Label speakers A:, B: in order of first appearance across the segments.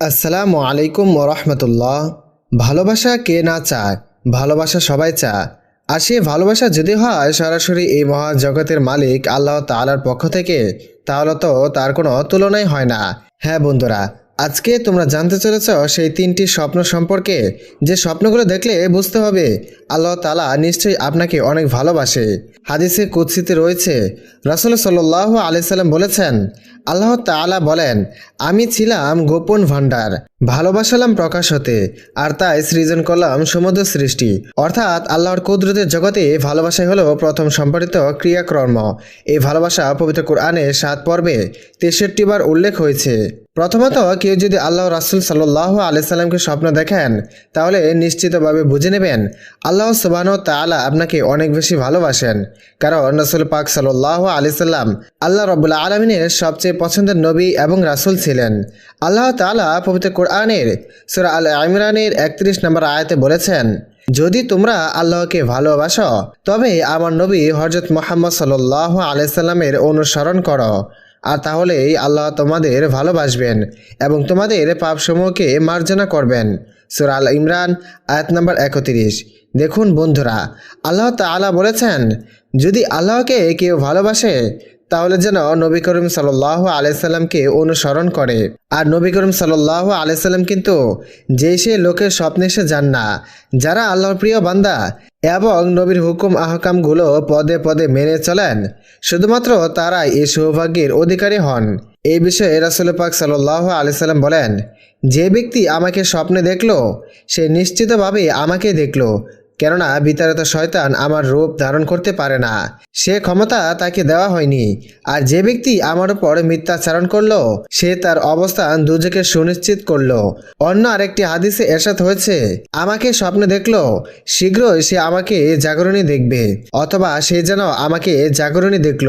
A: আসসালামু আলাইকুম ওরহমতুল্লাহ ভালোবাসা কে না চায়? ভালোবাসা সবাই চায়। আর সে ভালোবাসা যদি হয়, সরাসরি এই মহা জগতের মালিক আল্লাহ তালার পক্ষ থেকে, তাহলে তো তার কোনো তুলনাই হয় না। হ্যাঁ বন্ধুরা আজকে তোমরা জানতে চলেছ সেই তিনটি স্বপ্ন সম্পর্কে। যে স্বপ্নগুলো দেখলে বুঝতে হবে, আল্লাহ তালা নিশ্চয়ই আপনাকে অনেক ভালোবাসে। হাদিসে কুৎসিতে রয়েছে, রাসুল সাল্লাহ আলিয়াল্লাম বলেছেন, আল্লাহ তাআলা বলেন, আমি ছিলাম গোপন ভাণ্ডার। ভালোবাসালাম প্রকাশ হতে, আর তাই সৃজন করলাম সমুদ্র সৃষ্টি। অর্থাৎ আল্লাহর কুদরতের জগতে ভালোবাসাই হলো প্রথম সম্পাদিত ক্রিয়াকর্ম। এই ভালোবাসা পবিত্র কোরআনে সাত পর্বে তেষট্টি বার উল্লেখ হয়েছে। প্রথমত, কেউ যদি আল্লাহ রাসুল সাল্লাহ আলিয়াল্লামকে স্বপ্ন দেখেন, তাহলে নিশ্চিতভাবে বুঝে নেবেন, আল্লাহ সুবাহ তাআলা আপনাকে অনেক বেশি ভালোবাসেন। কারণ রসুল পাক সাল্লাহ আলিয়াল্লাম আল্লাহ রবুল্লা আলমিনের সবচেয়ে পছন্দের নবী এবং রাসুল ছিলেন। আল্লাহ তাআলা পবিত্র কোরআনের, সুরা আল ইমরানের একত্রিশ নম্বর আয়াতে বলেছেন, যদি তোমরা আল্লাহকে ভালোবাসো, তবে আমার নবী হজরত মোহাম্মদ সাল্লাহ আলাইসাল্লামের অনুসরণ করো। আর তাহলেই আল্লাহ তোমাদের ভালোবাসবেন এবং তোমাদের পাপসমূহকে মার্জনা করবেন। সুরা আল ইমরান, আয়াত নম্বর একত্রিশ। দেখুন বন্ধুরা, আল্লাহ তাআলা বলেছেন, যদি আল্লাহকে কেউ ভালোবাসে তাহলে যেন নবী করিম সাল্লাহ আলাইসাল্লামকে অনুসরণ করে। আর নবী করিম সাল্লাহ আলাইসাল্লাম কিন্তু যে সে লোকের স্বপ্নে সে যান না, যারা আল্লাহর প্রিয় বান্দা এবং নবীর হুকুম আহকামগুলো পদে পদে মেনে চলেন, শুধুমাত্র তারাই এই সৌভাগ্যের অধিকারী হন। এই বিষয়ে রাসুল পাক সাল্লাহ আলাইসাল্লাম বলেন, যে ব্যক্তি আমাকে স্বপ্নে দেখল, সে নিশ্চিতভাবে আমাকে দেখল কেননা বিতাড়িত শয়তান আমার রূপ ধারণ করতে পারে না। সে ক্ষমতা তাকে দেওয়া হয়নি। আর যে ব্যক্তি আমার উপর মিথ্যাচারণ করল, সে তার অবস্থান দুজকে সুনিশ্চিত করল। অন্য আরেকটি হাদিসে এরশাদ হয়েছে, আমাকে স্বপ্নে দেখল, শীঘ্রই সে আমাকে জাগরণী দেখবে, অথবা সে যেন আমাকে জাগরণী দেখল,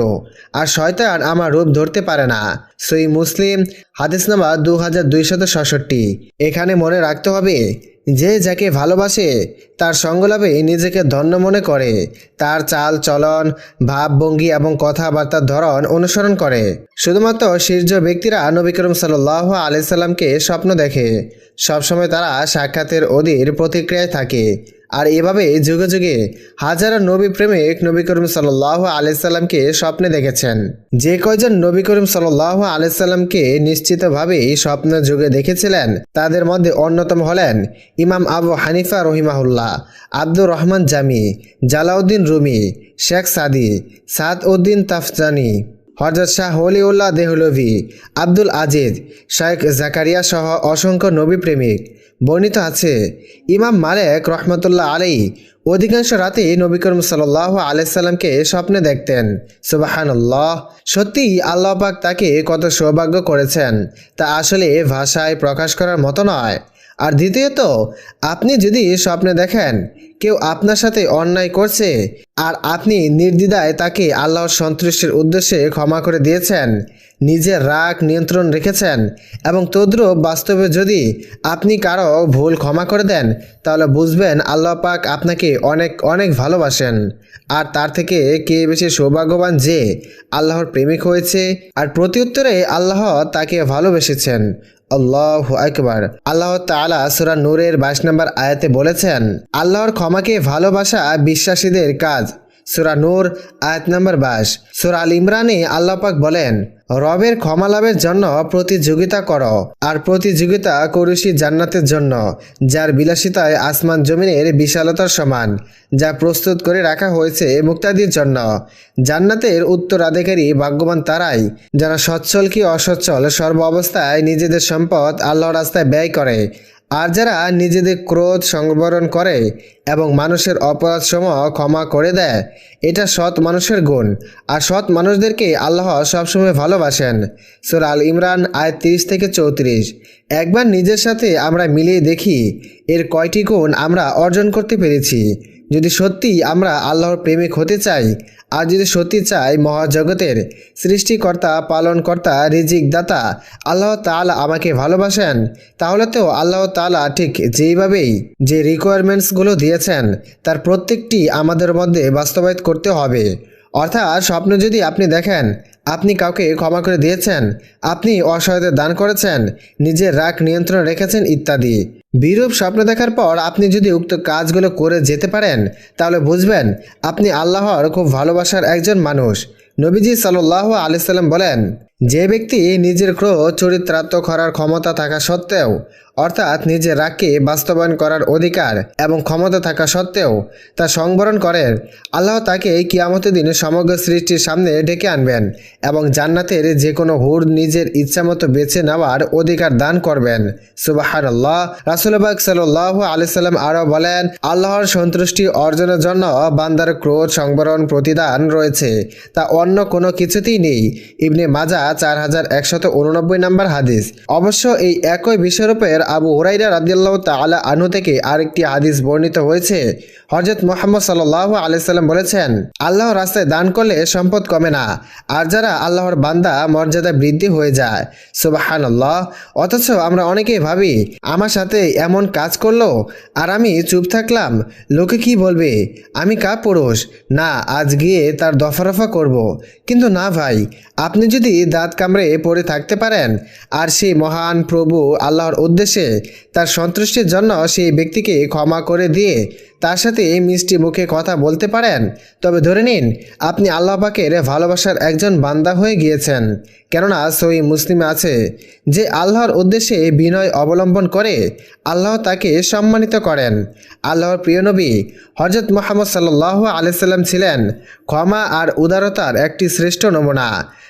A: আর শয়তান আমার রূপ ধরতে পারে না। সই মুসলিম, হাদিস নাম্বার দু হাজার দুইশত ছষট্টি এখানে মনে রাখতে হবে, যে যাকে ভালোবাসে, তার সঙ্গলাভে নিজেকে ধন্য মনে করে, তার চাল, চলন ভাবভঙ্গি এবং কথাবার্তার ধরন অনুসরণ করে। শুধুমাত্র শীর্ষ ব্যক্তিরা নবী করিম সাল্লাহ আলাইসাল্লামকে স্বপ্ন দেখে। সবসময় তারা সাক্ষাতের অধীর প্রতিক্রিয়ায় থাকে। আর এভাবে যুগে যুগে হাজারো নবী প্রেমিক নবী করিম সাল্লাহ আলাইসাল্লামকে স্বপ্নে দেখেছেন। যে কয়জন নবী করিম সাল্লাহ আলাইসাল্লামকে নিশ্চিতভাবেই স্বপ্ন যুগে দেখেছিলেন, তাদের মধ্যে অন্যতম হলেন ইমাম আবু হানিফা রহিমাহুল্লাহ, আব্দুর রহমান জামি, জালাউদ্দিন রুমি, শেখ সাদি সাদ উদ্দিন তাফজানি হজরত শাহ হলিউল্লাহ দেহলভি, আব্দুল আজিজ শেখ জাকারিয়া সহ অসংখ্য নবী প্রেমিক। বর্ণিত আছে, ইমাম মালেক রহমতুল্লাহ আলী অধিকাংশ রাতে নবী করিম সাল্লাহ আলাইসাল্লামকে স্বপ্নে দেখতেন। সুবাহানুল্লাহ সত্যি আল্লাহ পাক তাকে কত সৌভাগ্য করেছেন, তা আসলে ভাষায় প্রকাশ করার মতো নয়। আর দ্বিতীয়ত, আপনি যদি স্বপ্নে দেখেন, কেউ আপনার সাথে অন্যায় করছে আর আপনি নির্দ্বিধায় তাকে আল্লাহর সন্তুষ্টির উদ্দেশ্যে ক্ষমা করে দিয়েছেন, নিজের রাগ নিয়ন্ত্রণ রেখেছেন এবং তদ্রুপ বাস্তবে যদি আপনি কারও ভুল ক্ষমা করে দেন, তাহলে বুঝবেন আল্লাহ পাক আপনাকে অনেক অনেক ভালোবাসেন। আর তার থেকে কে বেশি সৌভাগ্যবান যে আল্লাহর প্রেমিক হয়েছে, আর প্রত্যুত্তরে আল্লাহ তাকে ভালোবেসেছেন। আল্লাহ আকবার। আল্লাহ তালা সুরা নূরের বাইশ নম্বর আয়াতে বলেছেন, আল্লাহর ক্ষমাকে ভালোবাসা বিশ্বাসীদের কাজ। সুরা নূর আয়াত নম্বর বাইশ। সুরা আল ইমরানে আল্লাহ পাক বলেন রবের ক্ষমা লাভের জন্য প্রতিযোগিতা কর, আর প্রতিযোগিতা করুষি জান্নাতের জন্য, যার বিলাসিতায় আসমান জমিনের বিশালতার সমান, যা প্রস্তুত করে রাখা হয়েছে মুক্তাদির জন্য। জান্নাতের উত্তরাধিকারী ভাগ্যবান তারাই, যারা সচ্ছল কি অসচ্ছল সর্ব অবস্থায় নিজেদের সম্পদ আল্লাহ রাস্তায় ব্যয় করে আর যারা নিজেদের ক্রোধ সংবরণ করে এবং মানুষের অপরাধ সমূহ ক্ষমা করে দেয়, এটা সৎ মানুষের গুণ। আর সৎ মানুষদেরকে আল্লাহ সবসময় ভালোবাসেন। সুর আল ইমরান আয় তিরিশ থেকে চৌত্রিশ। একবার নিজের সাথে আমরা মিলিয়ে দেখি, এর কয়টি গুণ আমরা অর্জন করতে পেরেছি। যদি সত্যি আমরা আল্লাহর প্রেমিক হতে চাই আর যদি সত্যি চাই মহাজগতের সৃষ্টিকর্তা, পালনকর্তা রিজিক দাতা আল্লাহ তালা আমাকে ভালোবাসেন, তাহলে তো আল্লাহ তালা ঠিক যেইভাবেই যে রিকোয়ারমেন্টসগুলো দিয়েছেন, তার প্রত্যেকটি আমাদের মধ্যে বাস্তবায়িত করতে হবে। অর্থাৎ স্বপ্ন যদি আপনি দেখেন, আপনি কাউকে ক্ষমা করে দিয়েছেন, আপনি অসহায়তা দান করেছেন, নিজের রাগ নিয়ন্ত্রণ রেখেছেন ইত্যাদি। বিরূপ স্বপ্ন দেখার পর আপনি যদি উক্ত কাজগুলো করে যেতে পারেন, তাহলে বুঝবেন আপনি আল্লাহর খুব ভালোবাসার একজন মানুষ। নবীজি সাল্লাহ আলিয়াল্লাম বলেন, যে ব্যক্তি নিজের ক্রোধ, চরিত্রাত্মক করার ক্ষমতা থাকা সত্ত্বেও, অর্থাৎ নিজের রাগকে বাস্তবায়ন করার অধিকার এবং ক্ষমতা থাকা সত্ত্বেও, তা সংবরণ করেন আল্লাহ তাকে কিয়ামতের দিনে সমগ্র সৃষ্টির সামনে ডেকে আনবেন এবং জান্নাতের যে কোনো হুর নিজের ইচ্ছামতো বেছে নেওয়ার অধিকার দান করবেন। আল্লাহ রাসুলবাগ সাল্লাহ আলিয়াল্লাম আরও বলেন, আল্লাহর সন্তুষ্টি অর্জনের জন্য বান্দার ক্রোধ সংবরণ প্রতিদান রয়েছে, তা অন্য কোনো কিছুতেই নেই। ইবনে মাজা চার হাজার একশত উননব্বই নম্বর হাদিস। অবশ্য এই একই বিশ্বরূপের আবু হুরাইরা রাদিয়াল্লাহ তালা আনু থেকে আরেকটি হাদিস বর্ণিত হয়েছে হজরত মোহাম্মদ সাল্লাহ আলাইসাল্লাম বলেছেন আল্লাহর রাস্তায় দান করলে সম্পদ কমে না, আর যারা আল্লাহর বান্দা মর্যাদা বৃদ্ধি হয়ে যায় সুবাহান আল্লাহ অথচ আমরা অনেকেই ভাবি, আমার সাথে এমন কাজ করল, আর আমি চুপ থাকলাম, লোকে কি বলবে আমি কা পুরুষ না, আজ গিয়ে তার দফারফা করব। কিন্তু না ভাই, আপনি যদি দাঁত কামড়ে পড়ে থাকতে পারেন, আর সেই মহান প্রভু আল্লাহর উদ্দেশ্যে তার সন্তুষ্টির জন্য সেই ব্যক্তিকে ক্ষমা করে দিয়ে তার সাথে মিষ্টি মুখে কথা বলতে পারেন? তবে ধরে নিন, আপনি আল্লাহ পাকের ভালোবাসার একজন বান্দা হয়ে গিয়েছেন। কেননা সই মুসলিমে আছে যে আল্লাহর উদ্দেশ্যে বিনয় অবলম্বন করে আল্লাহ তাকে সম্মানিত করেন। আল্লাহর প্রিয় নবী হজরত মোহাম্মদ সাল্লাহ আলাইসাল্লাম ছিলেন ক্ষমা আর উদারতার একটি শ্রেষ্ঠ নমুনা।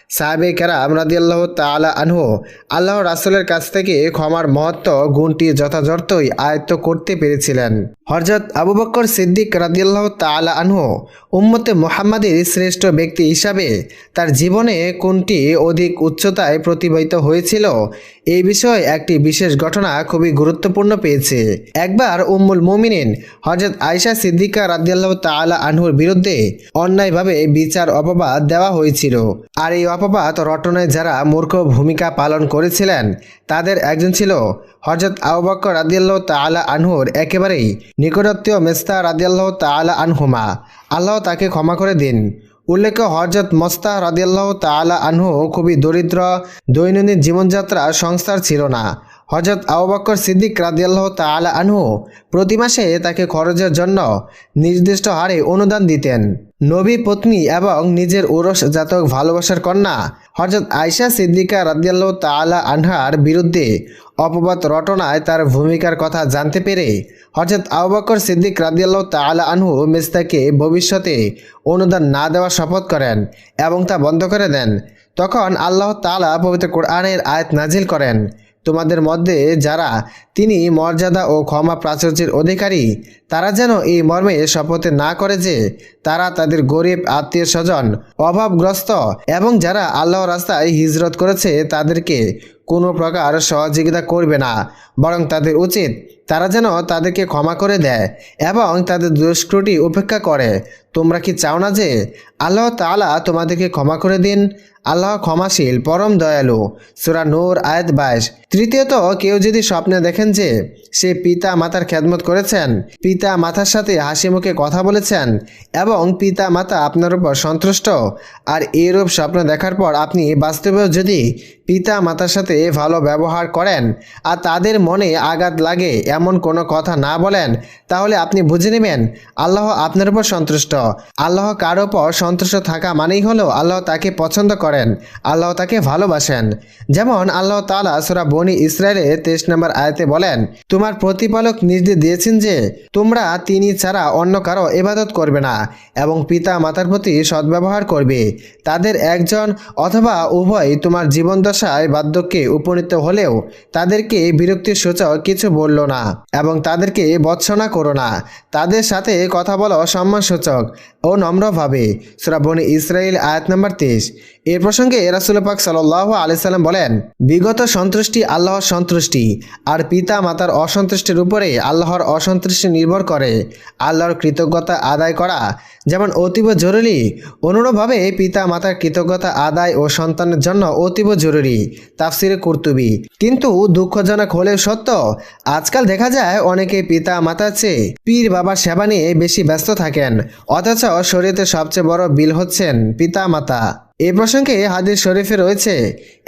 A: সাহেবে কেরাম রাদিয়াল্লাহ তালা আনহু আল্লাহ রাসুলের কাছ থেকে ক্ষমার মহত্ব গুণটি যথাযথই আয়ত্ত করতে পেরেছিলেন। হরজত আবু বক্কর সিদ্দিক রাদিয়াল্লাহ তালা আনহু উম্মতে মোহাম্মদের শ্রেষ্ঠ ব্যক্তি হিসাবে তার জীবনে কোনটি অধিক উচ্চতায় প্রতিবাহিত হয়েছিল, এই বিষয়ে একটি বিশেষ ঘটনা খুবই গুরুত্বপূর্ণ পেয়েছে। একবার উম্মুল মুমিনিন হজরত আয়সা সিদ্দিকা রাদিয়াল্লাহ তালা আনহুর বিরুদ্ধে অন্যায়ভাবে বিচার অপবাদ দেওয়া হয়েছিল। আর এই অপবাদ রটনায় যারা মূর্খ ভূমিকা পালন করেছিলেন, তাদের একজন ছিল হজরত আউবক্কর রাদিয়াল্লাহ তালা আনহুর একেবারেই নিকটাত্মীয় মেস্তা রাদিয়াল্লাহ তালা আনহুমা। আল্লাহ তাকে ক্ষমা করে দিন। উল্লেখ্য হজরত মস্তা রাদিয়াল্লাহ তালা আনহু খুবই দরিদ্র, দৈনন্দিন জীবনযাত্রা সংস্থার ছিল না। হজরত আউবক্কর সিদ্দিক রাদিয়াল্লাহ তালা আনহু প্রতি মাসে তাকে খরচের জন্য নির্দিষ্ট হারে অনুদান দিতেন। নবী, পত্নী এবং নিজের ওরস জাতক ভালোবাসার কন্যা হজরত আয়সা সিদ্দিকা রাদিয়াল্লাহ তালা আনহার বিরুদ্ধে অপবাদ রটনায় তার ভূমিকার কথা জানতে পেরে হজরত আউবকর সিদ্দিক রাদিয়াল্লাহ তালা আনহু মিস্তাকে ভবিষ্যতে অনুদান না দেওয়ার শপথ করেন এবং তা বন্ধ করে দেন। তখন আল্লাহ তালা পবিত্র কোরআনের আয়াত নাজিল করেন। তোমাদের মধ্যে যারা তিনি মর্যাদা ও ক্ষমা প্রাচুর্যের অধিকারী, তারা যেন এই মর্মে শপথে না করে যে তারা তাদের গরিব আত্মীয় স্বজন অভাবগ্রস্ত এবং যারা আল্লাহ রাস্তায় হিজরত করেছে তাদেরকে কোনো প্রকার সহযোগিতা করবে না, বরং তাদের উচিত তারা যেন তাদেরকে ক্ষমা করে দেয় এবং তাদের দুষ্কৃতি উপেক্ষা করে। তোমরা কি চাও না যে আল্লাহ তালা তোমাদেরকে ক্ষমা করে দিন? আল্লাহ ক্ষমাশীল, পরম দয়ালু। সুরা নূর, আয়াত বাইশ। তৃতীয়ত, কেউ যদি স্বপ্নে দেখেন যে সে পিতা মাতার খেদমত করেছেন পিতা মাতার সাথে হাসি মুখে কথা বলেছেন এবং পিতা মাতা আপনার উপর সন্তুষ্ট, আর এরূপ স্বপ্ন দেখার পর আপনি বাস্তবেও যদি পিতা মাতার সাথে ভালো ব্যবহার করেন আর তাদের মনে আঘাত লাগে এমন কোনো কথা না বলেন, তাহলে আপনি বুঝে নেবেন আল্লাহ আপনার উপর সন্তুষ্ট। আল্লাহ কারও উপর সন্তুষ্ট থাকা মানেই হলো আল্লাহ তাকে পছন্দ করেন, আল্লাহ তাকে ভালোবাসেন। যেমন আল্লাহ তালা সুরা বনি ইসরায়েলে তেইশ নম্বর আয়তে বলেন, তোমার প্রতিপালক নির্দেশ দিয়েছেন যে তোমরা তিনি ছাড়া অন্য কারও ইবাদত করবে না এবং পিতা মাতার প্রতি সদ্ব্যবহার করবে। তাদের একজন অথবা উভয় তোমার জীবনদশায় বার্ধক্যে উপনীত হলেও তাদেরকে বিরক্তির সূচক কিছু বলল না এবং তাদেরকে বৎসনা করো না। তাদের সাথে কথা বলো সম্মানসূচক ও নম্রভাবে। সুরাবনী ইসরায়েল আয়াত নম্বর তেইশ। এর প্রসঙ্গে রাসুল পাক সাল্লাহ আলাইসাল্লাম বলেন, বিগত সন্তুষ্টি আল্লাহর সন্তুষ্টি, আর পিতা মাতার অসন্তুষ্টির উপরে আল্লাহর অসন্তুষ্টি নির্ভর করে। আল্লাহর কৃতজ্ঞতা আদায় করা যেমন অতীব জরুরি, অনুরূপভাবে পিতা মাতার কৃতজ্ঞতা আদায় ও সন্তানের জন্য অতীব জরুরি, তাফসিরে কর্তুবি। কিন্তু দুঃখজনক হলেও সত্য, আজকাল দেখা যায় অনেকে পিতা মাতার চেয়ে পীর বাবার সেবা নিয়ে বেশি ব্যস্ত থাকেন, অথচ শরীরে সবচেয়ে বড় বিল হচ্ছেন পিতা মাতা এই প্রসঙ্গে হাদিস শরীফে রয়েছে,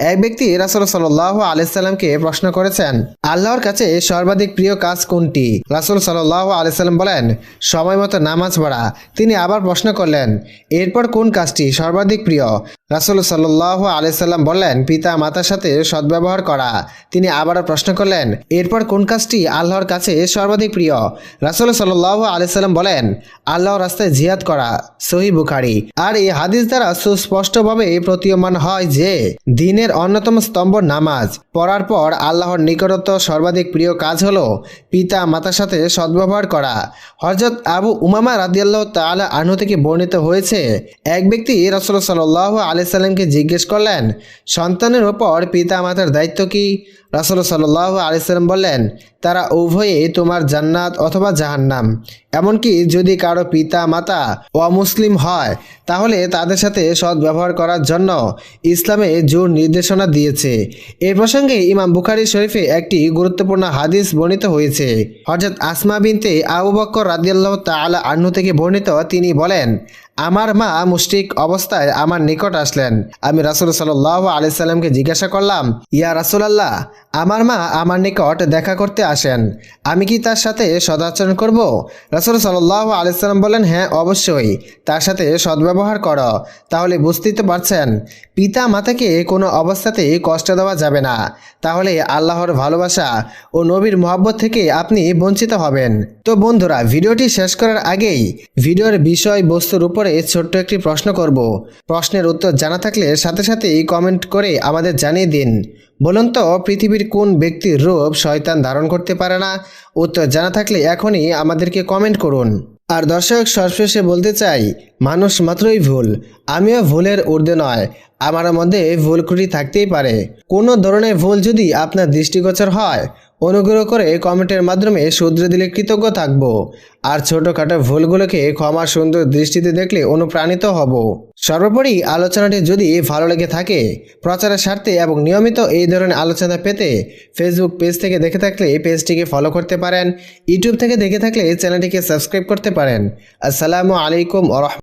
A: এক ব্যক্তি রাসুল সাল্লাহ আলাইসাল্লামকে প্রশ্ন করেছেন, আল্লাহর কাছে সর্বাধিক প্রিয় কাজ কোনটি? রাসুল সাল্লাহ আলাইসাল্লাম বলেন, সময় মতো নামাজ পড়া। তিনি আবার প্রশ্ন করলেন, এরপর কোন কাজটি সর্বাধিক প্রিয়? রাসুল সাল্লাহ আলাইসাল্লাম বললেন, পিতা মাতার সাথে সদ্ব্যবহার করা। তিনি আবারও প্রশ্ন করলেন, এরপর কোন কাজটি আল্লাহর কাছে সর্বাধিক প্রিয়? রাসুল সাল্লাহ আলাইসাল্লাম বলেন, আল্লাহর রাস্তায় জিয়াদ করা, সহি বুখারি। আর এই হাদিস দ্বারা সুস্পষ্টভাবে প্রতীয়মান হয় যে, দিনের অন্যতম স্তম্ভ নামাজ। পড়ার পর আল্লাহর নিকটত্ব সর্বাধিক প্রিয় কাজ হল পিতা মাতার সাথে সদ্ব্যবহার করা। হজরত আবু উমামা রাদিয়াল্লাহ তাআলা আনহু থেকে বর্ণিত হয়েছে, এক ব্যক্তি রাসূল সাল্লাহ আলাইহি সাল্লামকে জিজ্ঞেস করলেন সন্তানের ওপর পিতা মাতার দায়িত্ব কি? রাসুল সাল্লাহ আলাইসাল্লাম বললেন তারা উভয়ে তোমার জান্নাত অথবা জাহান্নাম। এমনকি যদি কারও পিতা মাতা অমুসলিম হয়, তাহলে তাদের সাথে সৎ ব্যবহার করার জন্য ইসলামে জোর নির্দেশনা দিয়েছে। এই প্রসঙ্গে ইমাম বুখারি শরীফে একটি গুরুত্বপূর্ণ হাদিস বর্ণিত হয়েছে। হজরত আসমা বিনতে আবু বক্কর রাদিয়াল্লাহ তাআলা আন্নু থেকে বর্ণিত তিনি বলেন, আমার মা মুশরিক অবস্থায় আমার নিকট আসলেন। আমি রাসুল সাল্লাহ আলি সাল্লামকে জিজ্ঞাসা করলাম, ইয়া রাসুলাল্লাহ, আমার মা আমার নিকট দেখা করতে আসেন। আমি কি তার সাথে সদাচরণ করব? রাসুল সাল্লাহ আলিয়াল্লাম বলেন হ্যাঁ অবশ্যই। তার সাথে সদ্ব্যবহার করো। তাহলে বুঝতেই তো পারছেন পিতা মাতাকে কোনো অবস্থাতেই কষ্ট দেওয়া যাবে না। তাহলে আল্লাহর ভালোবাসা ও নবীর মহব্বত থেকে আপনি বঞ্চিত হবেন। তো বন্ধুরা, ভিডিওটি শেষ করার আগেই ভিডিওর বিষয় বস্তুর উপরে ছোট্ট একটি প্রশ্ন করব। প্রশ্নের উত্তর জানা থাকলে সাথে সাথেই কমেন্ট করে আমাদের জানিয়ে দিন। বলুন তো, পৃথিবীর কোন ব্যক্তির রূপ শয়তান ধারণ করতে পারে না? উত্তর জানা থাকলে এখনই আমাদেরকে কমেন্ট করুন। আর দর্শক, সর্বশেষে বলতে চাই, মানুষ মাত্রই ভুল। আমিও ভুলের ঊর্ধ্বে নয়। আমার মধ্যে ভুল ত্রুটি থাকতেই পারে। কোনো ধরনের ভুল যদি আপনার দৃষ্টিগোচর হয়, অনুগ্রহ করে কমেন্টের মাধ্যমে শুধরে দিলে কৃতজ্ঞ থাকব। আর ছোটোখাটো ভুলগুলোকে ক্ষমা সুন্দর দৃষ্টিতে দেখলে অনুপ্রাণিত হব। সর্বোপরি আলোচনাটি যদি ভালো লেগে থাকে, প্রচারের স্বার্থে এবং নিয়মিত এই ধরনের আলোচনা পেতে ফেসবুক পেজ থেকে দেখে থাকলে পেজটিকে ফলো করতে পারেন। ইউটিউব থেকে দেখে থাকলে চ্যানেলটিকে সাবস্ক্রাইব করতে পারেন। আসসালামু আলাইকুম ওরহ